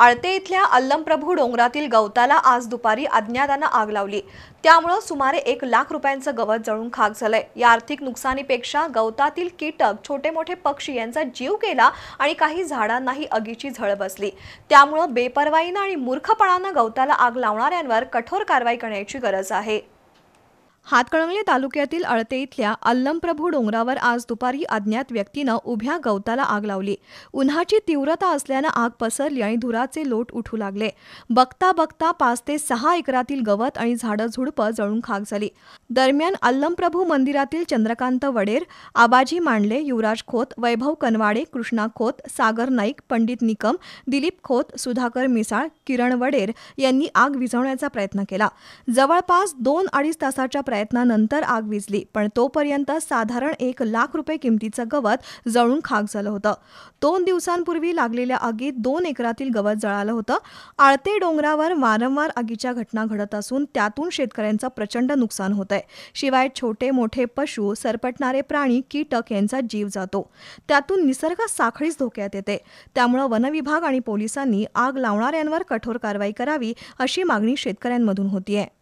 आळते इथल्या अल्लमप्रभू डोंगरातील गवताला आज दुपारी अज्ञातानं आग लावली. त्यामुळं सुमारे एक लाख रुपयांचं गवत जळून खाक झालंय. या आर्थिक नुकसानीपेक्षा गवतातील कीटक छोटे मोठे पक्षी यांचा जीव गेला आणि काही झाडांनाही आगीची झळ बसली. त्यामुळं बेपर्वाईनं आणि मूर्खपणानं गवताला आग लावणाऱ्यांवर कठोर कारवाई करण्याची गरज आहे. हातकणंगले तालुक्यातील अळते इथल्या अल्लमप्रभू डोंगरावर आज दुपारी अज्ञात व्यक्तीनं उभ्या गवताला आग लावली. उन्हाची तीव्रता असल्यानं आग पसरली आणि धुराचे लोट उठू लागले. बघता बघता पाच ते सहा एकरातील गवत आणि झाडं झुडपं जळून खाक झाली. दरम्यान अल्लमप्रभू मंदिरातील चंद्रकांत वडेर आबाजी मांडले युवराज खोत वैभव कनवाडे कृष्णा खोत सागर नाईक पंडित निकम दिलीप खोत सुधाकर मिसाळ किरण वडेर यांनी आग विझवण्याचा प्रयत्न केला. जवळपास दोन अडीच तासाच्या प्रयत्नानंतर आग विझली पण तोपर्यंत साधारण एक लाख रुपये किमतीचं गवत जळून खाक झालं होतं. दोन दिवसांपूर्वी लागलेल्या आगीत दोन एकरातील गवत जळालं होतं. आळते डोंगरावर वारंवार आगीच्या घटना घडत असून त्यातून शेतकऱ्यांचं प्रचंड नुकसान होत आहे. शिवाय छोटे मोठे पशु सरपटणारे प्राणी कीटक यांचा जीव जातो. त्यातून निसर्ग साखळीच धोक्यात येते. त्यामुळं वनविभाग आणि पोलिसांनी आग लावणाऱ्यांवर कठोर कारवाई करावी अशी मागणी शेतकऱ्यांमधून होतीये.